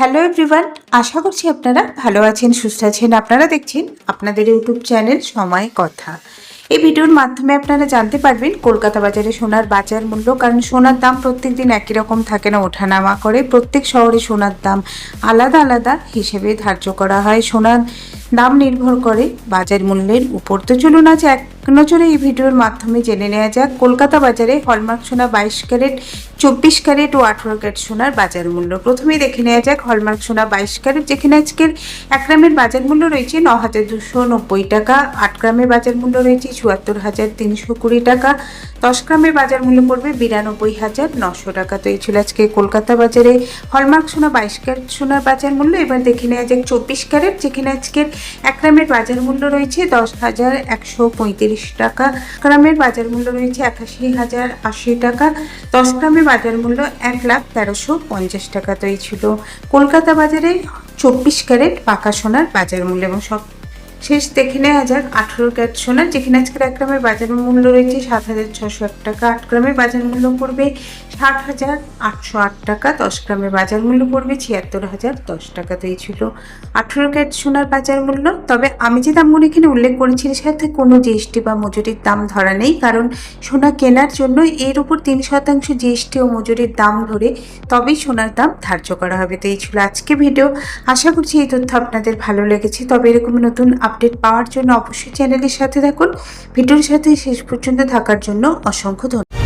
Hello everyone আশা করছি আপনারা ভালো আছেন, সুস্থ আছেন। আপনারা দেখছেন আপনাদের ইউটিউব চ্যানেল সময় কথা। এই ভিডিওর মাধ্যমে আপনারা জানতে পারবেন কলকাতা বাজারে সোনার বাজার মূল্য, কারণ সোনার দাম প্রত্যেক দিন একই রকম থাকে না, ওঠানামা করে। প্রত্যেক শহরে সোনার দাম আলাদা আলাদা হিসেবে ধার্য করা হয়। সোনার দাম নির্ভর করে বাজার মূল্যের উপর। তো চলুন আজ এক নজরে এই ভিডিওর মাধ্যমে জেনে নেওয়া যাক, কলকাতা বাজারে হলমার্ক সোনা বাইশ ক্যারেট, চব্বিশ ক্যারেট ও আঠেরো ক্যারেট সোনার বাজার মূল্য। প্রথমেই দেখে নেওয়া যাক হলমার্ক সোনা বাইশ ক্যারেট, যেখানে আজকের এক গ্রামের বাজার মূল্য রয়েছে ন হাজার দুশো নব্বই টাকা, আট গ্রামের বাজার মূল্য রয়েছে চুয়াত্তর হাজার তিনশো কুড়ি টাকা, দশ গ্রামের বাজার মূল্য পড়বে বিরানব্বই হাজার নশো টাকা। তো এই ছিল আজকে কলকাতা বাজারে হলমার্ক সোনা বাইশ ক্যারেট সোনার বাজার মূল্য। এবার দেখে নেওয়া যাক চব্বিশ ক্যারেট, যেখানে আজকের এক গ্রামের বাজার মূল্য রয়েছে দশ হাজার একশো পঁয়ত্রিশ টাকা। গ্রামের বাজার মূল্য রয়েছে একাশি হাজার আশি টাকা। দশ গ্রামের বাজার মূল্য এক লাখ তেরোশো পঞ্চাশ টাকা। তো এই ছিল কলকাতা বাজারে চব্বিশ ক্যারেট পাকা সোনার বাজার মূল্য এবং সব শেষ দেখে নেওয়া যাক। আঠেরো ক্যারেট সোনার যেখানে আজকের এক গ্রামের বাজার মূল্য রয়েছে সাত হাজার ছশো এক টাকা। আট গ্রামের বাজার মূল্য পড়বে ষাট হাজার আটশো আট টাকা, দশ গ্রামের বাজার মূল্য পড়বে ছিয়াত্তর হাজার দশ টাকা। তো এই ছিল আঠেরো ক্যারেট সোনার বাজার মূল্য। তবে আমি যে দামগুলো এখানে উল্লেখ করেছি সাথে কোনো জিএসটি বা মজুরির দাম ধরা নেই, কারণ সোনা কেনার জন্য এর উপর তিন শতাংশ জিএসটি ও মজুরির দাম ধরে তবেই সোনার দাম ধার্য করা হবে। তো এই ছিল আজকে ভিডিও। আশা করছি এই তথ্য আপনাদের ভালো লেগেছে। তবে এরকম নতুন আপডেট পাওয়ার জন্য অবশ্যই চ্যানেলের সাথে থাকুন। ভিডিওর সাথে শেষ পর্যন্ত থাকার জন্য অসংখ্য ধন্যবাদ।